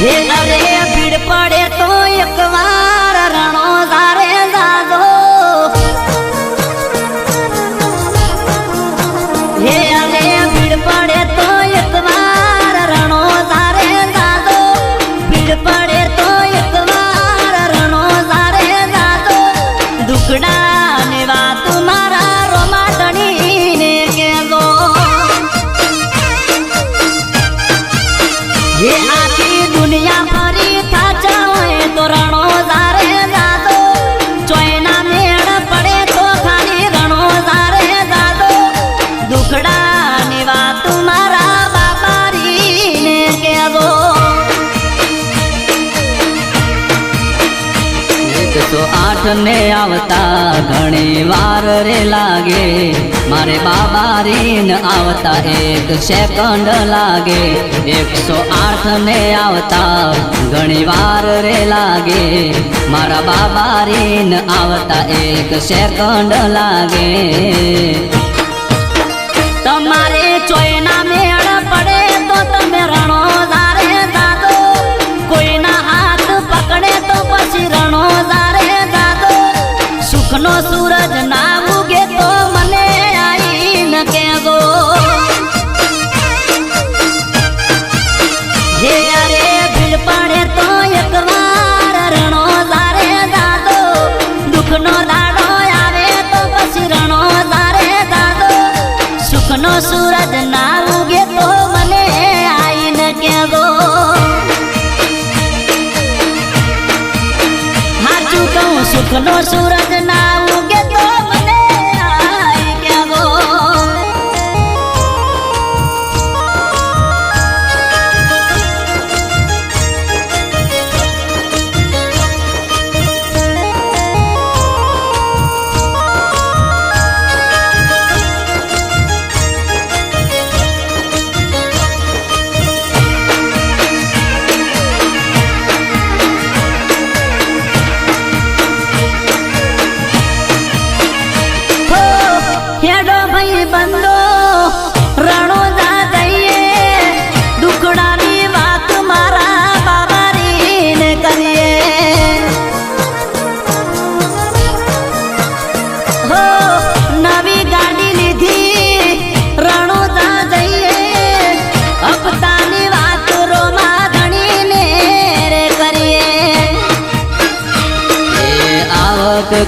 હે અરે ભીડ પડે તો એક વાર રણો ધારે જાજો હે અરે ભીડ પડે તો એક વાર રણો ધારે જાજો ભીડ પડે તો એક વાર રણો ધારે જાજો વાત મારા એકસો આઠ ને આવતા ઘણી વાર રે લાગે. મારે બાબા રીન આવતા એક સેકન્ડ લાગે. એકસો આઠ ને આવતા ઘણી વાર રે લાગે. મારા બાબા રીન આવતા એક સેકન્ડ લાગે. સુખનો સૂરજ ના ઉગે તો મને આઈને કહેજો હાચું કહું સુખ નો ના ઉગે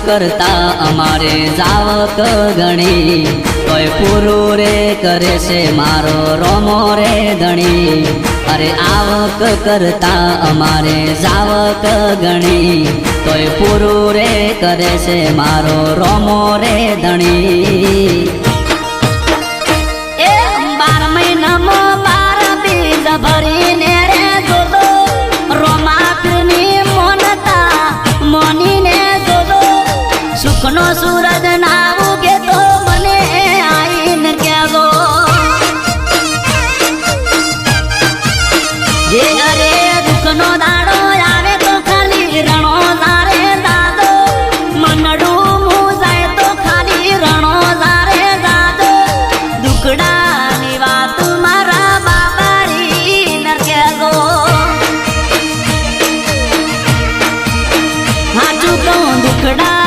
કરતા અમારે જાવક ગણી. કોઈ પૂરું રે કરે છે મારો રોમો રે ધણી. અરે આવક કરતા અમારે જાવક ગણી. તોય પૂરું રે કરે છે મારો રોમો રે ધણી. સુખનો સૂરજ ના ઉગે તો મને આઈને કહેવો જે અરે દુઃખનો દાડો આવે તો ખાલી રણો તારે દાદો મનડું હું જાય તો ખાલી રણો તારે દાદો દુખડાની વાત મારા બાબારી ન કહેવો હાચું તો દુખડા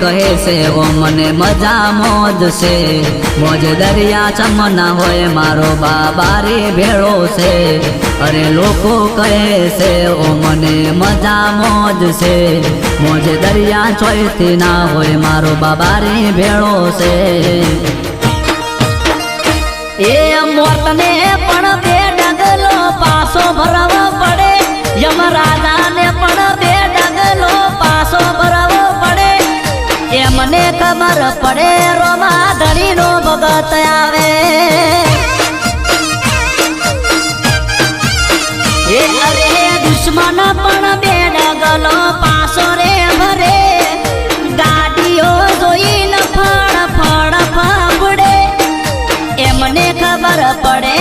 કહે છે, ઓ, મને મજા મોજ છે મોજ દરિયા ચમના હોય, મારો બાબારી ભેળો છે. અરે લોકો કહે છે, ઓ, મને મજા મોજ છે મોજ દરિયા ચોયથી ના હોય, મારો બાબારી ભેળો છે. એ મોતને પણ બે ડગલો પાસો ભરવો પડે યમરાજાને ખબર પડે રોમા ધણીનો ભગત આવે. દુશ્મન પણ બે ડગલો પાસો રે ભરે ગાડીઓ જોઈને ફળ ફળ ફાફડે. એમને ખબર પડે